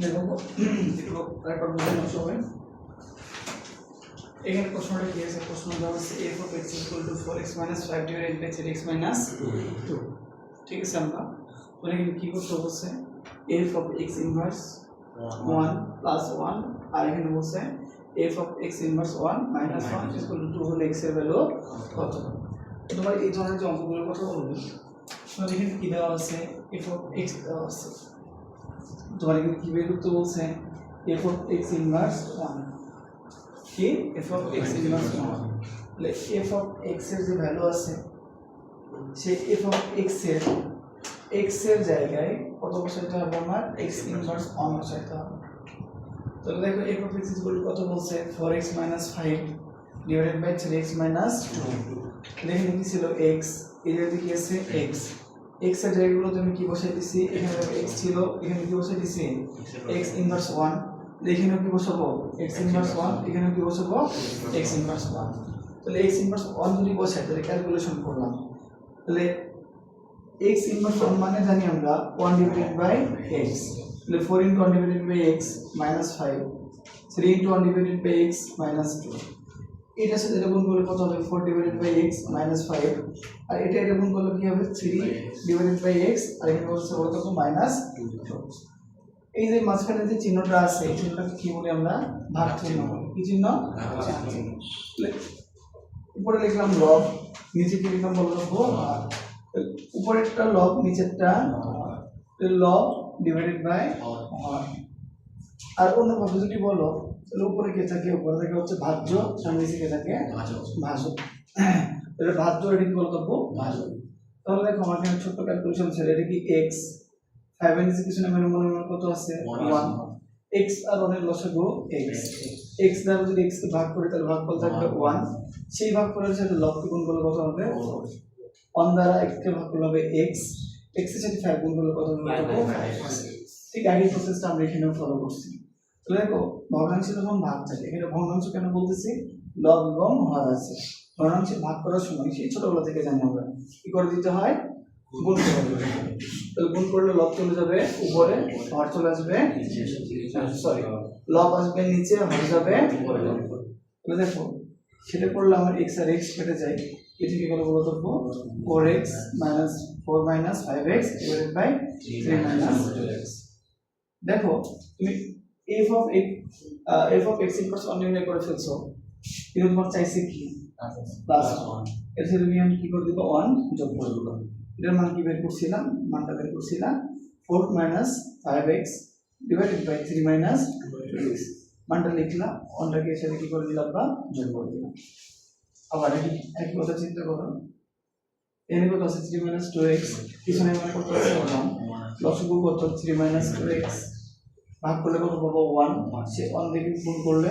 দেখো একটু আরেকবার বুঝে নাও সবাই এখানে প্রশ্নটা প্রশ্ন দেওয়া হচ্ছে f of x equal to x minus five divided by three x minus two ঠিক আছে আমরা? কী করতে বলছে? F of x inverse one plus one আর এখানে বলছে f of x inverse one minus one equal to two হলে এক্সের ভ্যালু কত? তোমার এই ধরনের যে অঙ্কগুলোর কথা বলব এখানে কী দেওয়া আছে? এফ অফ এক্স দেওয়া আছে। তোমার এখানে কী বের করতে বলছে? F of x inverse one কি? F of x inverse one তাহলে এফ অফ এক্সের যে ভ্যালু আছে, সেই এফ অফ এক্সের এক্সের জায়গায় কত বসাইতে হবে আমার? এক্স ইনভার্স ওয়ান বসাইতে হবে। তাহলে দেখো এফ অফ এক্স ইকুয়াল কত বলছে? Four x minus five divided by three x minus two কি ছিল এক্সের জায়গায় কি আছে এক্স এক্সের জায়গাগুলোতে আমি কি বসাই দিছি? এখানে এক্স ছিল এখানে কি বসাই দিছি? এক্স ইনভার্স ওয়ান এখানেও কি বসাবো? এক্স ইনভার্স ওয়ান এখানেও কি বসাবো? এক্স ইনভার্স ওয়ান তাহলে এক্স ইনভার্স ওয়ান যদি বসাই তাহলে ক্যালকুলেশন করলাম। তাহলে এক্স ইনভার্স ওয়ান মানে জানি আমরা ওয়ান ডিভাইডেড বাই এক্স তাহলে four into one divided by x minus five three into one divided by x minus two এটার সাথে এটা গুণ করলে কত হবে? Four divided by x minus five আর এটা এটা গুণ করলে কি হবে? থ্রি ডিভাইডেড বাই এক্স আর এখানে হচ্ছে বলতে কত? মাইনাস টু এই যে মাঝখানে যে চিহ্নটা আছে এই চিহ্নটাকে কি বলি আমরা? ভাগ চিহ্ন বলি। কি চিহ্ন? উপরে লিখলাম লব নিচে কি লিখলাম বলতো? ভাগ উপরেরটা লব নিচেরটা লব ডিভাইডেড বাই আর অন্য যদি বলো। তাহলে উপরে কে থাকে? উপরে থাকে হচ্ছে ভাজ্য নিচে কে থাকে ভাজক তাহলে ভাজ্য এটা কি বলতো ভাজক তাহলে দেখো আমার এখানে ছোট্ট ক্যালকুলেশন ছিল এটা কি এক্স ফাইভ এর নিচে কিছু না মানে মনে মনে কত আছে? ওয়ান এক্স আর ওয়ানের লসাগু এক্স এক্স দ্বারা যদি এক্স কে ভাগ করি তাহলে ভাগফল থাকবে ওয়ান সেই ভাগফলের সাথে লবকে গুণ করলে কত হবে? ওয়ান দ্বারা এক্স কে ভাগ করলে হবে এক্স এক্সের সাথে ফাইভ গুণ করলে কত হবে? ঠিক একই প্রসেসটা আমরা এখানেও ফলো করছি। তো দেখো, ভগ্নাংশ যখন ভাগ থাকে, এখানে ভগ্নাংশ কেন বলতেছি? লব এবং হর আছে। ভগ্নাংশে ভাগ করার সময় সেই ছোটবেলা থেকে জানি আমরা কি করে দিতে হয়? গুণ করে গুণ করলে লব চলে যাবে উপরে হর চলে আসবে সরি লব আসবে নিচে হর যাবে উপরে। দেখো সেটা করলে আমার এক্স আর এক্স কেটে যায় এটি কি করে বলতো? Four x minus four minus five x divided by three minus x দেখো, তুমি f of f of x equals one নির্ণয় করে ফেলছো কিন্তু তোমার চাইছে কি প্লাস ওয়ানের সাথে তুমি আমি কি করে দিব ওয়ান যোগ করে দিলাম এটার মান কি বের করছিলাম মানটা বের করছিলাম four minus five x divided by three minus x মানটা লিখলাম ওয়ানটাকে এর সাথে কি করে দিলাম বা যোগ করে দিলাম আবার একই কথা চিন্তা করো এখানে কত আছে থ্রি মাইনাস টু এক্স পিছনে মানে কত আছে লসগু কত থ্রি মাইনাস টু এক্স ভাগ করলে কত পাবো ওয়ান সে ওয়ান থেকে গুণ করলে?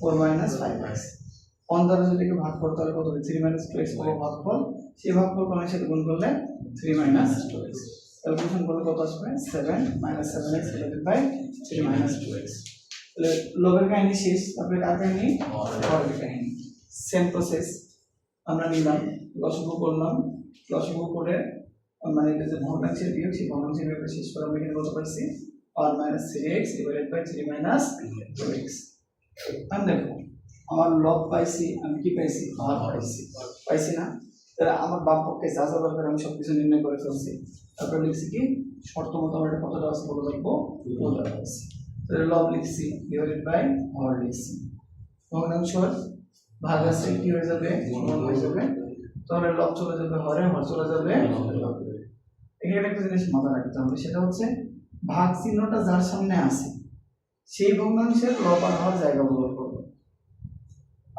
Four minus five x one দ্বারা যদি ভাগ করতে তাহলে কত হবে? থ্রি মাইনাস টু এক্স পাবো সেই ভাগফল কোণের সাথে গুণ করলে three minus two x calculation করলে কত আসবে? Seven minus seven x divided by three minus two x তাহলে লোকের কাহিনী শেষ। তারপরে কার কাহিনী? হরের কাহিনী। সেম প্রসেস আমরা নিলাম লসগু করলাম। লসগু করে মানে এটা যে ভগ্নাংশের বিয়োগ সেই ভগ্নাংশের বিয়োগটা শেষ করে আমরা এখানে কত পাইছি one minus three x divided by three minus two x আমি দেখো আমার লব পাইছি আমি কি পাইছি? হর পাইছি। পাইছি না? তাহলে আমার বাম পক্ষে যা যা দরকার আমি সব কিছু নির্ণয় করে ফেলছি। তারপরে লিখছি কি? শর্ত মতো আমার এটা কতটা আছে বলে দেখব? তাহলে লব লিখছি ডিভাইডেড বাই হর লিখছি। ভগ্নাংশ ভাগ আছে কি হয়ে যাবে? গুণ হয়ে যাবে। তাহলে লব চলে যাবে হরে হর চলে যাবে। এখানে একটা জিনিস মাথায় রাখতে হবে সেটা হচ্ছে ভাগ চিহ্নটা যার সামনে আছে, সেই ভগ্নাংশের আর হর জায়গা বদল করবে।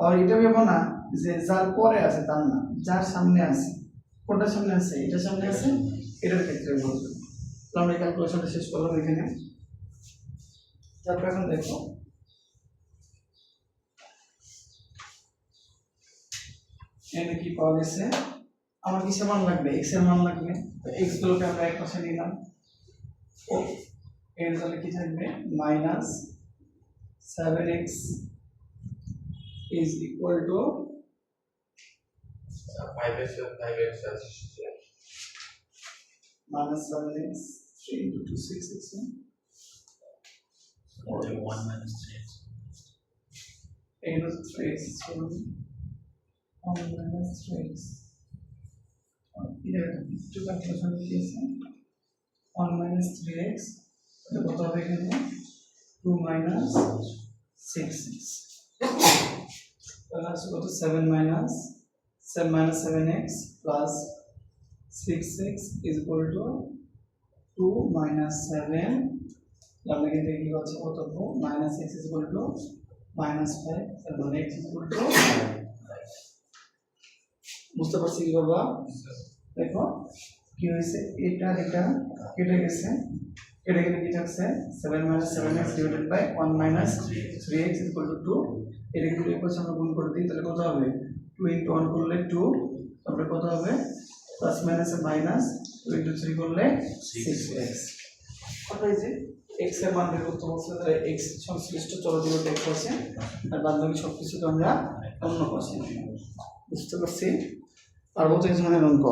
আর এটা ভেবো না যে যার পরে আছে তার না, যার সামনে আছে, কোনটার সামনে আছে, এটার সামনে আছে, এটার ক্ষেত্রে বলবে তো আমরা ক্যালকুলেশনটা শেষ করলাম এখানে। তারপর এখন দেখো এখানে কি পাওয়া গেছে? আমার কিসের মান লাগবে? এক্সের মান লাগবে। তো এক্স গুলোকে আমরা এক পাশে নিলাম। এর তাহলে কি থাকবে? Minus seven x is equal to Five x five x minus 7 x 3 into 2 6 x one minus three x. এখানে three x one minus three x একটু ক্যালকুলেশন দিয়েছে ওয়ান মাইনাস থ্রি এক্স কত হবে এখানে? টু মাইনাস সিক্স সিক্স তাহলে আসছে কত seven minus seven minus seven x plus six x is equal to two minus seven আমরা কিন্তু কি পাচ্ছি? কত minus x is equal to minus five তার মানে এক্স ইজ ইকুয়াল টু বুঝতে পারছি কি বাবা দেখো কি হয়েছে? এটা এটা কেটে গেছে। কেটে গেলে কি থাকছে? Seven minus seven x divided by one minus three x equal to two এটা কিন্তু এর পাশে আমরা গুণ করে দিই তাহলে কত হবে? টু ইন্টু ওয়ান করলে টু তারপরে কত হবে? প্লাস মাইনাসে মাইনাস টু ইন্টু থ্রি করলে সিক্স এক্স কত হয়েছে? এক্সের মান বের করতে বলছে তাহলে এক্স সংশ্লিষ্ট চলদিব এক্স আছে আর বাদ বাকি সব কিছুকে আমরা অন্য পাশে বুঝতে পারছি? পারব তো এই ধরনের অঙ্ক